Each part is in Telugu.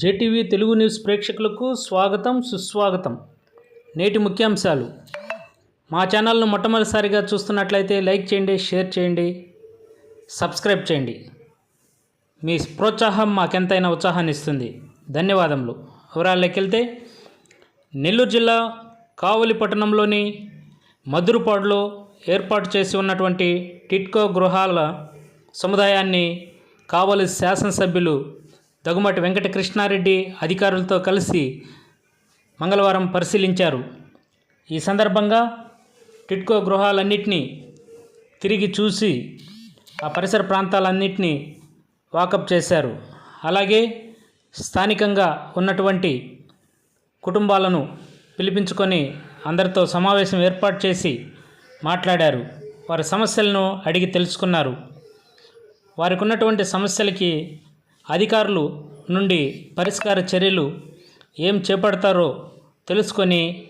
జేటీవీ తెలుగు న్యూస్ ప్రేక్షకులకు స్వాగతం సుస్వాగతం. నేటి ముఖ్యాంశాలు. మా ఛానల్ను మొట్టమొదటిసారిగా చూస్తున్నట్లయితే లైక్ చేయండి షేర్ చేయండి సబ్స్క్రైబ్ చేయండి. మీ ప్రోత్సాహం మాకెంతైనా ఉత్సాహాన్ని ఇస్తుంది ధన్యవాదములు. వివరాల్లోకి వెళ్తే నెల్లూరు జిల్లా కావలి పట్టణంలోని మధురపాడులో ఏర్పాటు చేసి ఉన్నటువంటి టిట్కో గృహాల సముదాయాన్ని కావలి శాసనసభ్యులు దగుమటి వెంకటకృష్ణారెడ్డి అధికారులతో కలిసి మంగళవారం పరిశీలించారు. ఈ సందర్భంగా టిట్కో గృహాలన్నింటినీ తిరిగి చూసి ఆ పరిసర ప్రాంతాలన్నింటినీ వాకప్ చేశారు. అలాగే స్థానికంగా ఉన్నటువంటి కుటుంబాలను పిలిపించుకొని అందరితో సమావేశం ఏర్పాటు చేసి మాట్లాడారు. వారి సమస్యలను అడిగి తెలుసుకున్నారు. వారికి ఉన్నటువంటి సమస్యలకి అధికారులు నుండి పరిష్కార చర్యలు ఏం చేపడతారో తెలుసుకొని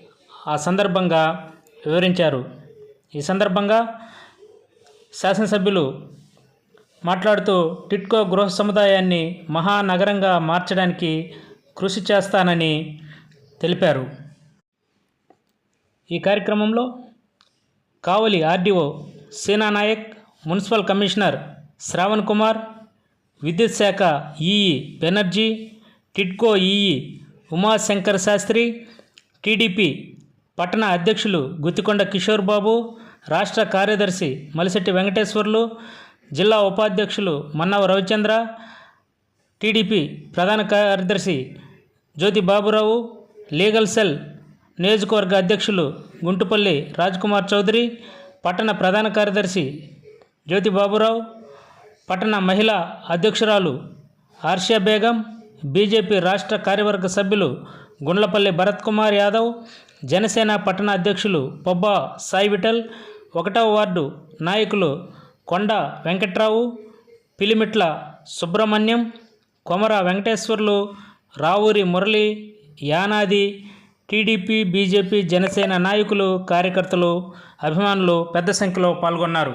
ఆ సందర్భంగా వివరించారు. ఈ సందర్భంగా శాసనసభ్యులు మాట్లాడుతూ టిట్కో గృహ సముదాయాన్ని మహానగరంగా మార్చడానికి కృషి చేస్తానని తెలిపారు. ఈ కార్యక్రమంలో Kavali RDO Seena Nayak municipal commissioner Shravan Kumar విద్యుత్ శాఖ EE Banerjee TIDCO EE Umashankar Sastry TDP పట్టణ అధ్యక్షులు గుత్తికొండ కిషోర్ బాబు రాష్ట్ర కార్యదర్శి మలిశెట్టి వెంకటేశ్వర్లు జిల్లా ఉపాధ్యక్షులు మన్నవ రవిచంద్ర టీడీపీ ప్రధాన కార్యదర్శి జ్యోతి బాబురావు లీగల్ సెల్ నియోజకవర్గ అధ్యక్షులు గుంటుపల్లి రాజ్కుమార్ చౌదరి పట్టణ ప్రధాన కార్యదర్శి జ్యోతి బాబురావు పట్టణ మహిళా అధ్యక్షురాలు ఆర్షియా బేగం బీజేపీ రాష్ట్ర కార్యవర్గ సభ్యులు గుండ్లపల్లి భరత్ కుమార్ యాదవ్ జనసేన పట్టణ అధ్యక్షులు పొబ్బా సాయి విఠల్ ఒకటవ వార్డు నాయకులు కొండ వెంకట్రావు పిలిమిట్ల సుబ్రహ్మణ్యం కొమర వెంకటేశ్వర్లు రావూరి మురళి యానాది టీడీపీ బీజేపీ జనసేన నాయకులు కార్యకర్తలు అభిమానులు పెద్ద సంఖ్యలో పాల్గొన్నారు.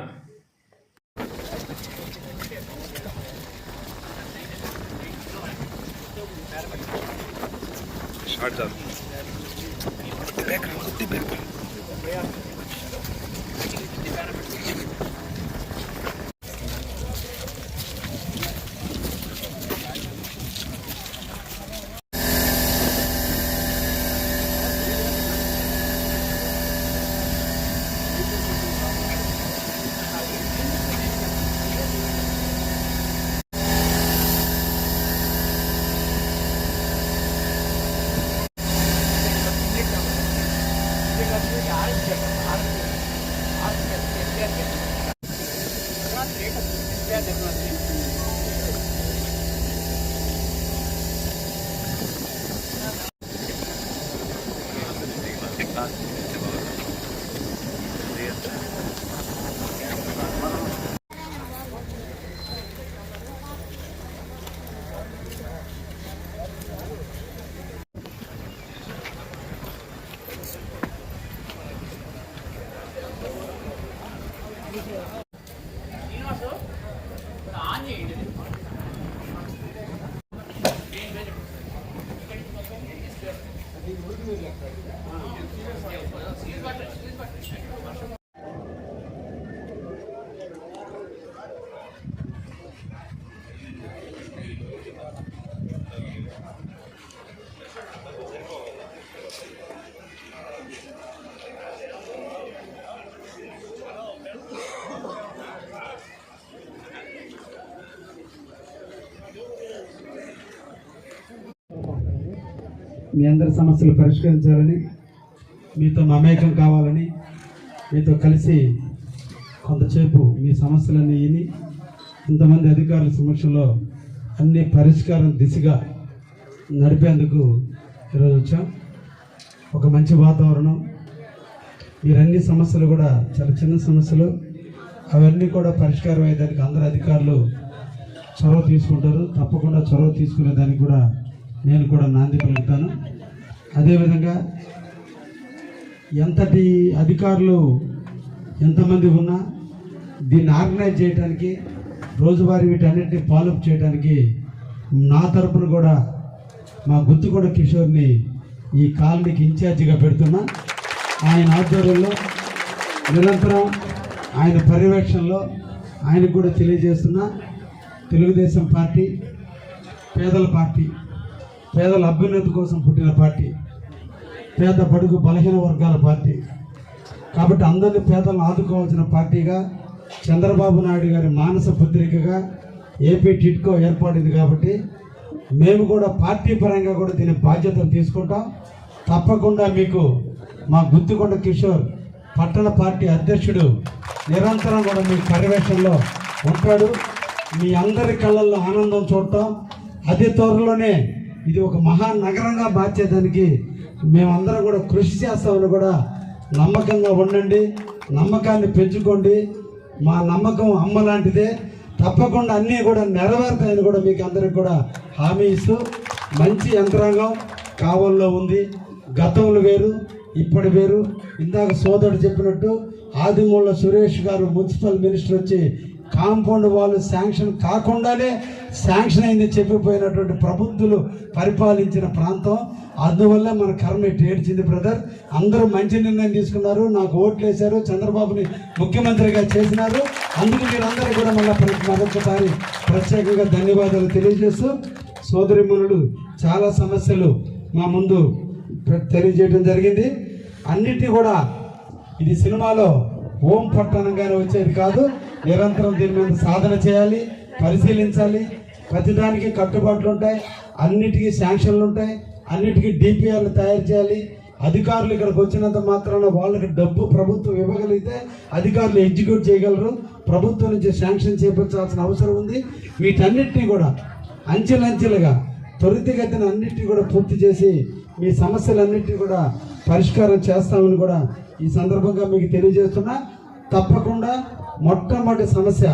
Yeah. Obrigada, Vladimir. మీ అందరి సమస్యలు పరిష్కరించాలని మీతో మమేకం కావాలని మీతో కలిసి కొంతసేపు మీ సమస్యలన్నీ విని ఇంతమంది అధికారుల సమక్షంలో అన్ని పరిష్కారం దిశగా నడిపేందుకు ఈరోజు వచ్చాం. ఒక మంచి వాతావరణం. మీరు అన్ని సమస్యలు కూడా చాలా చిన్న సమస్యలు. అవన్నీ కూడా పరిష్కారం అయ్యేదానికి అందరు అధికారులు చొరవ తీసుకుంటారు. తప్పకుండా చొరవ తీసుకునే దానికి కూడా నేను కూడా నాంది పలుకుతాను. అదేవిధంగా ఎంతటి అధికారులు ఎంతమంది ఉన్నా దీన్ని ఆర్గనైజ్ చేయడానికి రోజువారీ వీటన్నిటిని ఫాలోఅప్ చేయడానికి నా తరపున కూడా మా గుత్తుగూడ కిషోర్ని ఈ కాలనీకి ఇన్ఛార్జిగా పెడుతున్నా. ఆయన ఆధ్వర్యంలో నిరంతరం ఆయన పర్యవేక్షణలో ఆయనకు కూడా తెలియజేస్తున్నా. తెలుగుదేశం పార్టీ పేదల పార్టీ పేదల అభ్యున్నతి కోసం పుట్టిన పార్టీ పేద బడుగు బలహీన వర్గాల పార్టీ. కాబట్టి అందరినీ పేదలను ఆదుకోవాల్సిన పార్టీగా చంద్రబాబు నాయుడు గారి మానస పత్రికగా ఏపీ టిట్కో ఏర్పడింది కాబట్టి మేము కూడా పార్టీ పరంగా కూడా దీని బాధ్యతలు తీసుకుంటాం. తప్పకుండా మీకు మా గుత్తికొండ కిషోర్ పట్టణ పార్టీ అధ్యక్షుడు నిరంతరం కూడా మీ పర్యవేక్షణలో ఉంటాడు. మీ అందరి కళ్ళల్లో ఆనందం చూడటం. అతి త్వరలోనే ఇది ఒక మహానగరంగా మార్చేదానికి మేమందరం కూడా కృషి చేస్తామని కూడా నమ్మకంగా ఉండండి నమ్మకాన్ని పెంచుకోండి. మా నమ్మకం అమ్మ లాంటిదే తప్పకుండా అన్నీ కూడా నెరవేరుతాయని కూడా మీకు అందరికి కూడా హామీ ఇస్తూ మంచి యంత్రాంగం కావల్లో ఉంది. గతంలో వేరు ఇప్పటి వేరు. ఇందాక సోదరుడు చెప్పినట్టు ఆదిమూల సురేష్ గారు మున్సిపల్ మినిస్టర్ వచ్చి కాంపౌండ్ వాళ్ళు శాంక్షన్ కాకుండానే శాంక్షన్ అయింది చెప్పిపోయినటువంటి ప్రబుద్ధులు పరిపాలించిన ప్రాంతం. అందువల్ల మన కర్మ ఇటు ఏడ్చింది బ్రదర్. అందరూ మంచి నిర్ణయం తీసుకున్నారు. నాకు ఓట్లు వేశారు. చంద్రబాబుని ముఖ్యమంత్రిగా చేసినారు. అందుకు మీరందరూ కూడా మళ్ళీ ప్రతి మరొకసారి ప్రత్యేకంగా ధన్యవాదాలు తెలియజేస్తూ సోదరిమణులు చాలా సమస్యలు మా ముందు తెలియజేయడం జరిగింది. అన్నిటినీ కూడా ఇది సినిమాలో ఓం పట్టణంగానే వచ్చేది కాదు. నిరంతరం దీని మీద సాధన చేయాలి పరిశీలించాలి. ప్రతిదానికి కట్టుబాట్లు ఉంటాయి అన్నిటికీ శాంక్షన్లు ఉంటాయి అన్నిటికీ డిపిఆర్లు తయారు చేయాలి. అధికారులు ఇక్కడికి వచ్చినంత మాత్రాన వాళ్ళకి డబ్బు ప్రభుత్వం ఇవ్వగలిగితే అధికారులు ఎగ్జిక్యూట్ చేయగలరు. ప్రభుత్వం నుంచి శాంక్షన్ చేపించాల్సిన అవసరం ఉంది. వీటన్నిటిని కూడా అంచెలంచెలుగా త్వరితగతిన అన్నిటిని కూడా పూర్తి చేసి మీ సమస్యలన్నింటినీ కూడా పరిష్కారం చేస్తామని కూడా ఈ సందర్భంగా మీకు తెలియజేస్తున్నా. తప్పకుండా మొట్టమొదటి సమస్య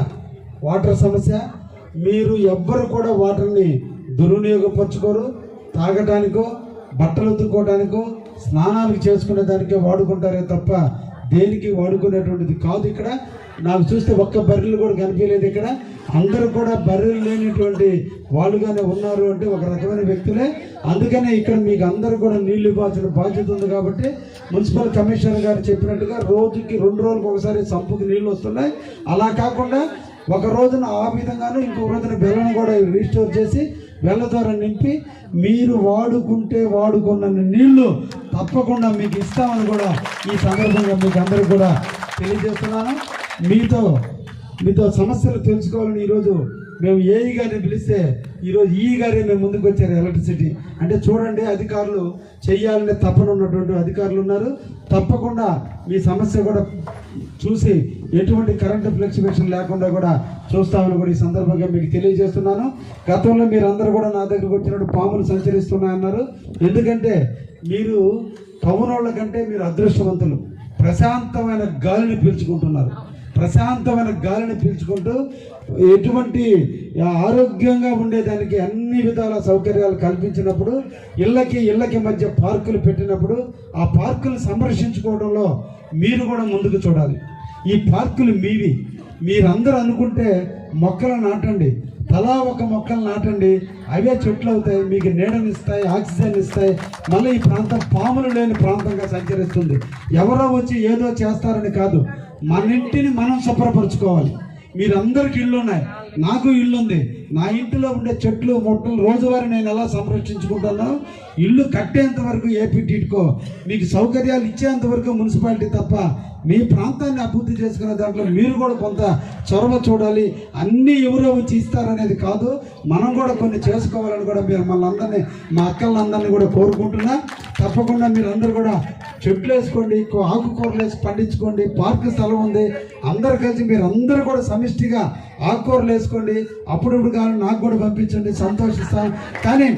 వాటర్ సమస్య. మీరు ఎవ్వరు కూడా వాటర్ని దుర్వినియోగపరచుకోరు. తాగటానికో బట్టలు ఉతుక్కోవడానికో స్నానాలకు చేసుకునే దానికే వాడుకుంటారే తప్ప దేనికి వాడుకునేటువంటిది కాదు ఇక్కడ. నాకు చూస్తే ఒక్క బర్రెలు కూడా కనిపించలేదు ఇక్కడ. అందరూ కూడా బర్రెలు లేనిటువంటి వాళ్ళుగానే ఉన్నారు అంటే ఒక రకమైన వ్యక్తులే. అందుకనే ఇక్కడ మీకు అందరూ కూడా నీళ్ళు ఇవ్వాల్సిన బాధ్యత ఉంది కాబట్టి మున్సిపల్ కమిషనర్ గారు చెప్పినట్టుగా రోజుకి రెండు రోజులకు ఒకసారి సంపుకి నీళ్ళు వస్తున్నాయి. అలా కాకుండా ఒక రోజున ఆ విధంగాను ఇంకో రోజున బెల్లను కూడా రీస్టోర్ చేసి బెల్ల ద్వారా నింపి మీరు వాడుకుంటే వాడుకున్న నీళ్ళు తప్పకుండా మీకు ఇస్తామని కూడా ఈ సందర్భంగా మీకు అందరికీ కూడా తెలియజేస్తున్నాను. మీతో మీతో సమస్యలు తెలుసుకోవాలని ఈరోజు మేము ఏఈ గారిని పిలిస్తే ఈరోజు ఈ గారే మేము ముందుకు వచ్చారు ఎలక్ట్రిసిటీ. అంటే చూడండి అధికారులు చేయాలనే తప్పన ఉన్నటువంటి అధికారులు ఉన్నారు. తప్పకుండా మీ సమస్య కూడా చూసి ఎటువంటి కరెంటు ఫ్లక్చువేషన్ లేకుండా కూడా చూస్తామని కూడా ఈ సందర్భంగా మీకు తెలియజేస్తున్నాను. గతంలో మీరందరూ కూడా నా దగ్గరకు వచ్చినప్పుడు పాములు సంచరిస్తున్నాయన్నారు. ఎందుకంటే మీరు టౌన్ కంటే మీరు అదృష్టవంతులు. ప్రశాంతమైన గాలిని పీల్చుకుంటున్నారు. ప్రశాంతమైన గాలిని పీల్చుకుంటూ ఎటువంటి ఆరోగ్యంగా ఉండేదానికి అన్ని విధాల సౌకర్యాలు కల్పించినప్పుడు ఇళ్ళకి ఇళ్ళకి మధ్య పార్కులు పెట్టినప్పుడు ఆ పార్కులు సంరక్షించుకోవడంలో మీరు కూడా ముందుకు చూడాలి. ఈ పార్కులు మీవి. మీరందరూ అనుకుంటే మొక్కలు నాటండి. తలా ఒక మొక్కలు నాటండి. అవే చెట్లు అవుతాయి మీకు నీడనిస్తాయి ఆక్సిజన్ ఇస్తాయి. మళ్ళీ ఈ ప్రాంతం పాములు లేని ప్రాంతంగా సంచరిస్తుంది. ఎవరో వచ్చి ఏదో చేస్తారని కాదు. మన ఇంటిని మనం శుభ్రపరచుకోవాలి. మీరందరికి ఇల్లు ఉన్నాయి నాకు ఇల్లు ఉంది నా ఇంటిలో ఉండే చెట్లు మొట్టలు రోజువారీ నేను ఎలా సంరక్షించుకుంటానో ఇల్లు కట్టేంత వరకు ఏపీ టీట్కో మీకు సౌకర్యాలు ఇచ్చేంత వరకు మున్సిపాలిటీ తప్ప మీ ప్రాంతాన్ని అభివృద్ధి చేసుకునే దాంట్లో మీరు కూడా కొంత చొరవ చూడాలి. అన్నీ ఎవరో వచ్చి ఇస్తారనేది కాదు. మనం కూడా కొన్ని చేసుకోవాలని కూడా మీరు మనందరినీ మా అక్కలందరినీ కూడా కోరుకుంటున్నా. తప్పకుండా మీరందరూ కూడా చెట్లు వేసుకోండి ఆకుకూరలు వేసి పండించుకోండి పార్క్ స్థలం ఉంది అందరు కలిసి మీరు అందరూ కూడా సమిష్టిగా ఆకుకూరలు వేసుకోండి. అప్పుడప్పుడు కానీ నాకు కూడా పంపించండి సంతోషిస్తాను. కానీ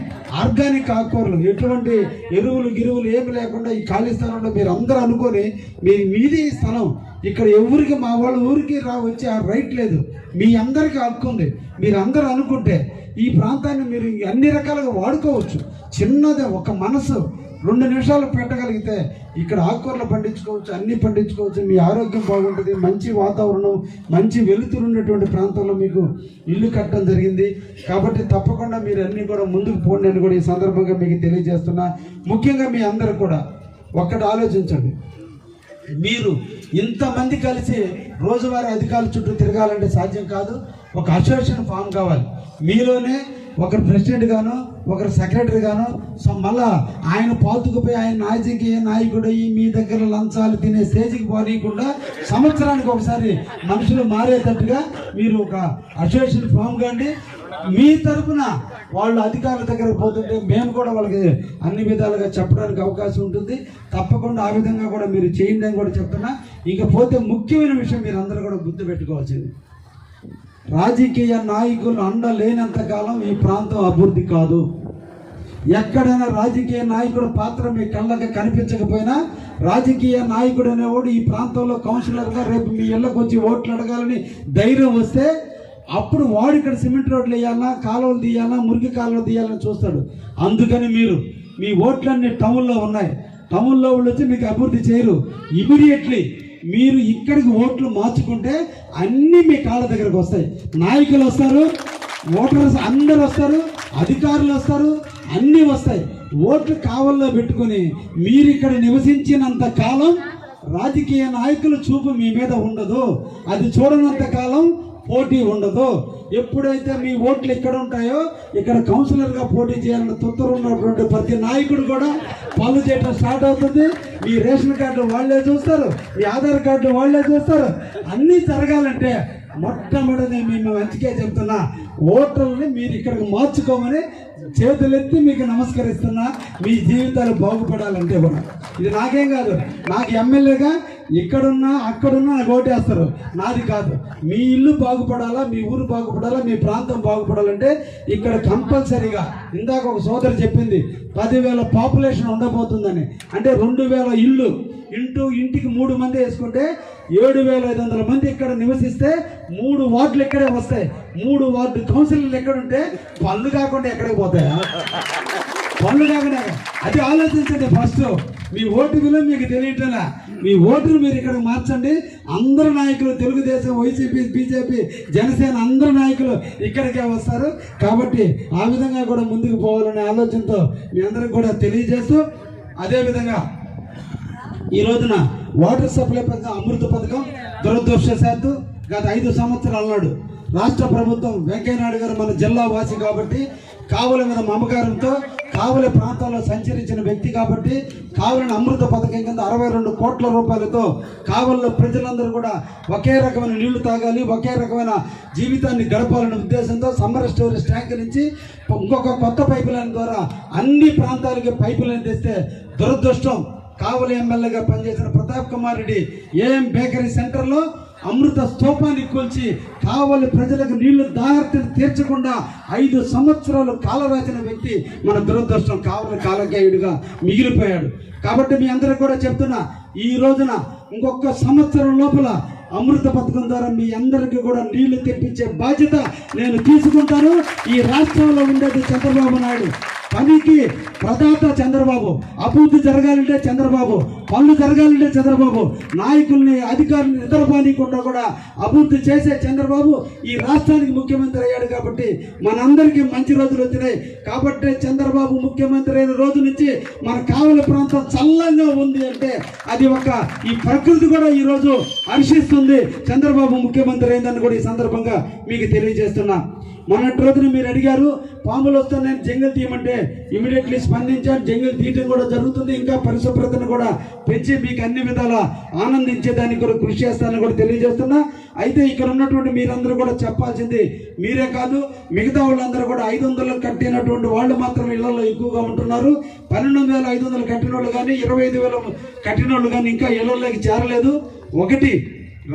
ఆర్గానిక్ ఆకుకూరలు ఎటువంటి ఎరువులు గిరువులు ఏమి లేకుండా ఈ ఖాళీ స్థలంలో మీరు అందరూ అనుకొని మీ మీది స్థలం ఇక్కడ ఎవరికి మా వాళ్ళ ఊరికి రా వచ్చే ఆ రైట్ లేదు. మీ అందరికీ హక్కు ఉంది మీరు అందరూ అనుకుంటే ఈ ప్రాంతాన్ని మీరు అన్ని రకాలుగా వాడుకోవచ్చు. చిన్నదే ఒక మనసు. రెండు నిమిషాలు పెట్టగలిగితే ఇక్కడ ఆకుకూరలు పండించుకోవచ్చు అన్ని పండించుకోవచ్చు. మీ ఆరోగ్యం బాగుంటుంది. మంచి వాతావరణం మంచి వెలుతురు ఉన్నటువంటి ప్రాంతంలో మీకు ఇల్లు కట్టడం జరిగింది. కాబట్టి తప్పకుండా మీరు అన్నీ కూడా ముందుకు పోండి అని కూడా ఈ సందర్భంగా మీకు తెలియజేస్తున్నా. ముఖ్యంగా మీ అందరు కూడా ఒక్కటి ఆలోచించండి. మీరు ఇంతమంది కలిసి రోజువారీ అధికారుల చుట్టూ తిరగాలంటే సాధ్యం కాదు. ఒక అసోసియేషన్ ఫామ్ కావాలి. మీలోనే ఒకరు ప్రెసిడెంట్ గాను ఒకరు సెక్రటరీ గాను సో మళ్ళా ఆయన పాతుకుపోయి ఆయన రాజకీయ నాయకుడు అయ్యి మీ దగ్గర లంచాలు తినే స్టేజ్కి పోనీయకుండా సంవత్సరానికి ఒకసారి మనుషులు మారేటట్టుగా మీరు ఒక అసోసియేషన్ ఫామ్ కాండి. మీ తరపున వాళ్ళు అధికారుల దగ్గరకు పోతుంటే మేము కూడా వాళ్ళకి అన్ని విధాలుగా చెప్పడానికి అవకాశం ఉంటుంది. తప్పకుండా ఆ విధంగా కూడా మీరు చేయండి అని కూడా చెప్తున్నా. ఇకపోతే ముఖ్యమైన విషయం మీరు అందరూ కూడా గుర్తు పెట్టుకోవాల్సింది. రాజకీయ నాయకులు అండ లేనంత కాలం ఈ ప్రాంతం అభివృద్ధి కాదు. ఎక్కడైనా రాజకీయ నాయకుడు పాత్ర మీ కళ్ళకి కనిపించకపోయినా రాజకీయ నాయకుడు అనేవాడు ఈ ప్రాంతంలో కౌన్సిలర్గా రేపు మీ ఇళ్ళకి వచ్చి ఓట్లు అడగాలని ధైర్యం వస్తే అప్పుడు వాడు ఇక్కడ సిమెంట్ రోడ్లు వేయాలన్నా కాలువలు తీయాలన్నా మురికి కాలువలు తీయాలని చూస్తాడు. అందుకని మీరు మీ ఓట్లన్నీ టౌన్లో ఉన్నాయి. టౌన్లో వాళ్ళు వచ్చి మీకు అభివృద్ధి చేయరు. ఇమీడియట్లీ మీరు ఇక్కడికి ఓట్లు మార్చుకుంటే అన్నీ మీ కాళ్ళ దగ్గరకు వస్తాయి. నాయకులు వస్తారు ఓటర్స్ అందరు వస్తారు అధికారులు వస్తారు అన్నీ వస్తాయి. ఓట్లు కావల్లో పెట్టుకొని మీరు ఇక్కడ నివసించినంత కాలం రాజకీయ నాయకుల చూపు మీ మీద ఉండదు. అది చూడనంత కాలం పోటీ ఉండదు. ఎప్పుడైతే మీ ఓట్లు ఎక్కడ ఉంటాయో ఇక్కడ కౌన్సిలర్గా పోటీ చేయాలని తొత్తరు ఉన్నటువంటి ప్రతి నాయకుడు కూడా పనులు చేయడం స్టార్ట్ అవుతుంది. మీ రేషన్ కార్డు వాళ్ళే చూస్తారు మీ ఆధార్ కార్డు వాళ్ళే చూస్తారు. అన్నీ జరగాలంటే మొట్టమొదటి మేము మంచిగా చెప్తున్నా ఓటర్ని మీరు ఇక్కడికి మార్చుకోమని చేతులెత్తి మీకు నమస్కరిస్తున్నా మీ జీవితాలు బాగుపడాలంటే కూడా. ఇది నాకేం కాదు నాకు ఎమ్మెల్యేగా ఇక్కడున్నా అక్కడున్నా నాకు ఓటేస్తారు. నాది కాదు. మీ ఇల్లు బాగుపడాలా మీ ఊరు బాగుపడాలా మీ ప్రాంతం బాగుపడాలంటే ఇక్కడ కంపల్సరీగా ఇందాక ఒక సోదరు చెప్పింది పదివేల పాపులేషన్ ఉండబోతుందని. అంటే రెండు వేల ఇల్లు ఇంటూ ఇంటికి మూడు మంది వేసుకుంటే ఏడు వేల ఐదు వందల మంది ఇక్కడ నివసిస్తే మూడు వార్డులు ఇక్కడే వస్తాయి. మూడు వార్డు కౌన్సిలర్లు ఎక్కడుంటే పళ్ళు కాకుండా ఎక్కడికి పోతాయా? పళ్ళు కాకుండా అది ఆలోచించండి ఫస్ట్. మీ ఓటు విలువ మీకు తెలియటలా మీ ఓటును మీరు ఇక్కడ మార్చండి. అందరు నాయకులు తెలుగుదేశం వైసీపీ బీజేపీ జనసేన అందరు నాయకులు ఇక్కడికే వస్తారు. కాబట్టి ఆ విధంగా కూడా ముందుకు పోవాలనే ఆలోచనతో మీ అందరికి కూడా తెలియజేస్తూ అదేవిధంగా ఈ రోజున వాటర్ సప్లై పథకం అమృత పథకం దురదృష్టశాత్తు గత ఐదు సంవత్సరాల నాడు రాష్ట్ర ప్రభుత్వం వెంకయ్యనాయుడు గారు మన జిల్లా వాసి కాబట్టి కావలి మీద మమకారంతో కావలి ప్రాంతాల్లో సంచరించిన వ్యక్తి కాబట్టి కావలిని అమృత పథకం కింద అరవై రెండు కోట్ల రూపాయలతో కావలిలో ప్రజలందరూ కూడా ఒకే రకమైన నీళ్ళు తాగాలి ఒకే రకమైన జీవితాన్ని గడపాలనే ఉద్దేశంతో సమ్మర్ స్టోరేజ్ ట్యాంక్ నుంచి ఇంకొక కొత్త పైపు లైన్ ద్వారా అన్ని ప్రాంతాలకి పైపు లైన్ తెస్తే దురదృష్టం. కావలి ఎమ్మెల్యేగా పనిచేసిన ప్రతాప్ కుమార్ రెడ్డి ఏఎం బేకరీ సెంటర్లో అమృత స్తూపాన్ని కూల్చి కావలి ప్రజలకు నీళ్ళు దాహర్తిని తీర్చకుండా ఐదు సంవత్సరాలు కాలరాసిన వ్యక్తి మన దురదృష్టం కావలి కాలకేయుడిగా మిగిలిపోయాడు. కాబట్టి మీ అందరికి కూడా చెప్తున్నా ఈ రోజున ఇంకొక సంవత్సరం లోపల అమృత పథకం ద్వారా మీ అందరికీ కూడా నీళ్ళు తెప్పించే బాధ్యత నేను తీసుకుంటాను. ఈ రాష్ట్రంలో ఉండేది చంద్రబాబు నాయుడు. పనికి ప్రదాత చంద్రబాబు అభివృద్ధి జరగాలంటే చంద్రబాబు పనులు జరగాలంటే చంద్రబాబు నాయకుల్ని అధికారులను నిద్రపోనీయకుండా కూడా అభివృద్ధి చేసే చంద్రబాబు ఈ రాష్ట్రానికి ముఖ్యమంత్రి అయ్యాడు కాబట్టి మనందరికీ మంచి రోజులు వచ్చినాయి. కాబట్టి చంద్రబాబు ముఖ్యమంత్రి అయిన రోజు నుంచి మన కావలి ప్రాంతం చల్లంగా ఉంది అంటే అది ఒక ఈ ప్రకృతి కూడా ఈ రోజు హర్షిస్తుంది. చంద్రబాబు ముఖ్యమంత్రి అయిందని కూడా ఈ సందర్భంగా మీకు తెలియజేస్తున్నా. మొన్నటి రోజున మీరు అడిగారు పాములు వస్తున్నాయని జంగిల్ తీయమంటే ఇమీడియట్లీ స్పందించాను జంగిల్ తీయటం కూడా జరుగుతుంది ఇంకా పరిశుభ్రతను కూడా పెంచి మీకు అన్ని విధాల ఆనందించేదానికి కూడా కృషి చేస్తానని కూడా తెలియజేస్తున్నా. అయితే ఇక్కడ ఉన్నటువంటి మీరందరూ కూడా చెప్పాల్సింది మీరే కాదు మిగతా వాళ్ళందరూ కూడా ఐదు వందలు కట్టినటువంటి వాళ్ళు మాత్రం ఇళ్ళలో ఎక్కువగా ఉంటున్నారు. పన్నెండు వేల ఐదు వందలు కట్టిన వాళ్ళు కానీ ఇరవై ఐదు వేల కట్టిన వాళ్ళు కానీ ఇంకా ఇళ్ళలోకి చేరలేదు. ఒకటి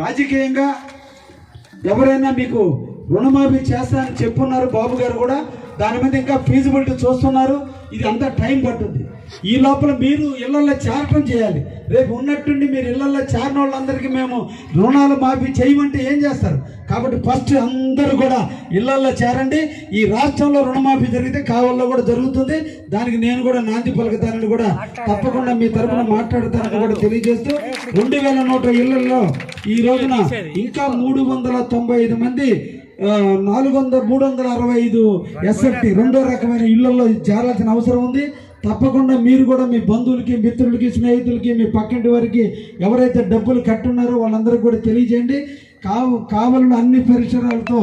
రాజకీయంగా ఎవరైనా మీకు రుణమాఫీ చేస్తానని చెప్పున్నారు బాబు గారు కూడా. దాని మీద ఇంకా ఫీజిబిలిటీ చూస్తున్నారు. ఇది అంతా టైం పడుతుంది ఈ లోపల మీరు ఇళ్ళలో చేరటం చేయాలి. రేపు ఉన్నట్టుండి మీరు ఇళ్ళలో చేరిన వాళ్ళందరికీ మేము రుణాలు మాఫీ చేయమంటే ఏం చేస్తారు? కాబట్టి ఫస్ట్ అందరూ కూడా ఇళ్ళలో చేరండి. ఈ రాష్ట్రంలో రుణమాఫీ జరిగితే కావాల్లో కూడా జరుగుతుంది. దానికి నేను కూడా నాంది పలుకుతానని కూడా తప్పకుండా మీ తరపున మాట్లాడతానని కూడా తెలియజేస్తూ రెండు వేల నూట ఇళ్ళలో ఈ రోజున ఇంకా మూడు వందల తొంభై ఐదు మంది నాలుగు వందల మూడు వందల అరవై ఐదు ఎస్ఎఫ్టి రెండో రకమైన ఇళ్ళలో చేరాల్సిన అవసరం ఉంది. తప్పకుండా మీరు కూడా మీ బంధువులకి మిత్రులకి స్నేహితులకి మీ పక్కింటి వారికి ఎవరైతే డబ్బులు కట్టున్నారో వాళ్ళందరికీ కూడా తెలియజేయండి. కావు కావాలని అన్ని పరిసరాలతో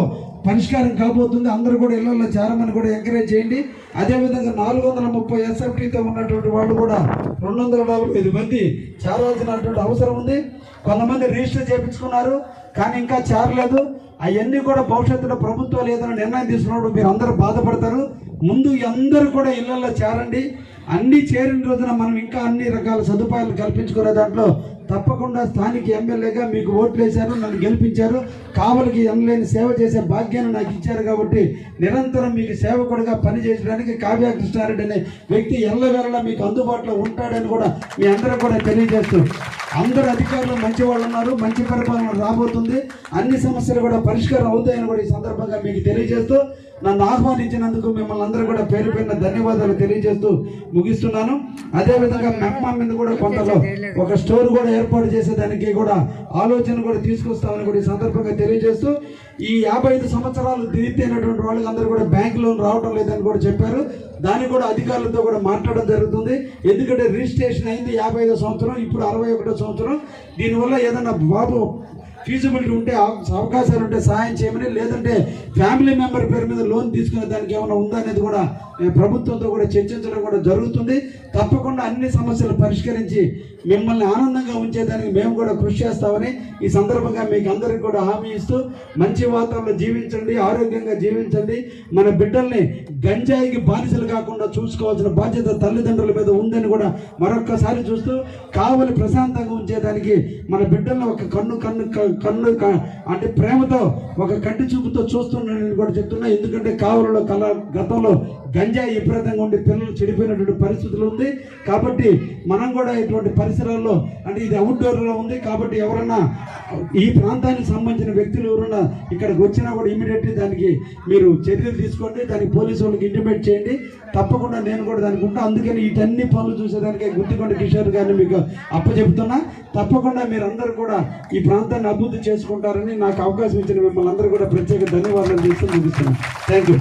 పరిష్కారం కాబోతుంది. అందరూ కూడా ఇళ్ళలో చేరమని కూడా ఎంకరేజ్ చేయండి. అదేవిధంగా నాలుగు వందల ముప్పై ఎస్ఎఫ్టీతో ఉన్నటువంటి వాళ్ళు కూడా రెండు వందల నలభై ఐదు మంది చేరాల్సినటువంటి అవసరం ఉంది. కొంతమంది రిజిస్టర్ చేయించుకున్నారు కానీ ఇంకా చేరలేదు. అవన్నీ కూడా భవిష్యత్తులో ప్రభుత్వాలు ఏదైనా నిర్ణయం తీసుకున్నప్పుడు మీరు అందరూ బాధపడతారు. ముందు అందరూ కూడా ఇళ్ళలో చేరండి. అన్ని చేరిన రోజున మనం ఇంకా అన్ని రకాల సదుపాయాలు కల్పించుకునే దాంట్లో తప్పకుండా స్థానిక ఎమ్మెల్యేగా మీకు ఓట్లు వేశారు నన్ను గెలిపించారు. కావలికి ఎనలేని సేవ చేసే భాగ్యాన్ని నాకు ఇచ్చారు కాబట్టి నిరంతరం మీకు సేవకుడిగా పనిచేయడానికి కావ్య కృష్ణారెడ్డి అనే వ్యక్తి ఎల్లవేళలా మీకు అందుబాటులో ఉంటాడని కూడా మీ అందరూ కూడా తెలియజేస్తూ అందరు అధికారులు మంచి వాళ్ళు ఉన్నారు మంచి పరిపాలన రాబోతుంది. అన్ని సమస్యలు కూడా పరిష్కారం అవుతాయని కూడా ఈ సందర్భంగా మీకు తెలియజేస్తూ నన్ను ఆహ్వానించినందుకు మిమ్మల్ని అందరూ కూడా పేరు పైన ధన్యవాదాలు తెలియజేస్తూ ముగిస్తున్నాను. అదేవిధంగా మెమ్మ మీద కూడా కొంతలో ఒక స్టోర్ కూడా ఏర్పాటు చేసేదానికి కూడా ఆలోచన కూడా తీసుకొస్తామని కూడా ఈ సందర్భంగా తెలియజేస్తూ ఈ యాభై ఐదు సంవత్సరాలు తీర్తైనటువంటి వాళ్ళకి అందరూ కూడా బ్యాంక్ లోన్ రావడం లేదని కూడా చెప్పారు. దాన్ని కూడా అధికారులతో కూడా మాట్లాడడం జరుగుతుంది. ఎందుకంటే రిజిస్ట్రేషన్ అయింది యాభై సంవత్సరం ఇప్పుడు అరవై సంవత్సరం. దీనివల్ల ఏదన్నా బాబు ఫీజిబిలిటీ ఉంటే అవకాశాలు ఉంటే సహాయం చేయమని లేదంటే ఫ్యామిలీ మెంబర్ పేరు మీద లోన్ తీసుకునే దానికి ఏమైనా ఉందా అనేది కూడా ప్రభుత్వంతో కూడా చర్చించడం కూడా జరుగుతుంది. తప్పకుండా అన్ని సమస్యలు పరిష్కరించి మిమ్మల్ని ఆనందంగా ఉంచేదానికి మేము కూడా కృషి చేస్తామని ఈ సందర్భంగా మీకు అందరికీ కూడా హామీ ఇస్తూ మంచి వాతావరణంలో జీవించండి ఆరోగ్యంగా జీవించండి. మన బిడ్డల్ని గంజాయికి బానిసలు కాకుండా చూసుకోవాల్సిన బాధ్యత తల్లిదండ్రుల మీద ఉందని కూడా మరొక్కసారి చూస్తూ కావలి ప్రశాంతంగా ఉంచేదానికి మన బిడ్డల్ని ఒక కన్ను కన్ను క- కన్ను క- అంటే ప్రేమతో ఒక కంటి చూపుతో చూస్తున్నానని కూడా చెప్తున్నా. ఎందుకంటే కావలలో కల గతంలో గంజాయి విపరీతంగా ఉండి పిల్లలు చెడిపోయినటువంటి పరిస్థితులు ఉంది. కాబట్టి మనం కూడా ఇటువంటి పరిసరాల్లో అంటే ఇది అవుట్డోర్లో ఉంది. కాబట్టి ఎవరన్నా ఈ ప్రాంతానికి సంబంధించిన వ్యక్తులు ఎవరన్నా ఇక్కడికి వచ్చినా కూడా ఇమీడియట్లీ దానికి మీరు చర్యలు తీసుకోండి. దానికి పోలీసు వాళ్ళకి ఇంటిమేట్ చేయండి. తప్పకుండా నేను కూడా దానికి ఉంటా. అందుకని వీటన్ని పనులు చూసేదానికి గుత్తికొండ కిషోర్ గారిని మీకు అప్పచెప్తున్నా. తప్పకుండా మీరందరూ కూడా ఈ ప్రాంతాన్ని అభివృద్ధి చేసుకుంటారని నాకు అవకాశం ఇచ్చిన మిమ్మల్ని అందరూ కూడా ప్రత్యేక ధన్యవాదాలు చేస్తూ ముగిస్తున్నాను. Thank you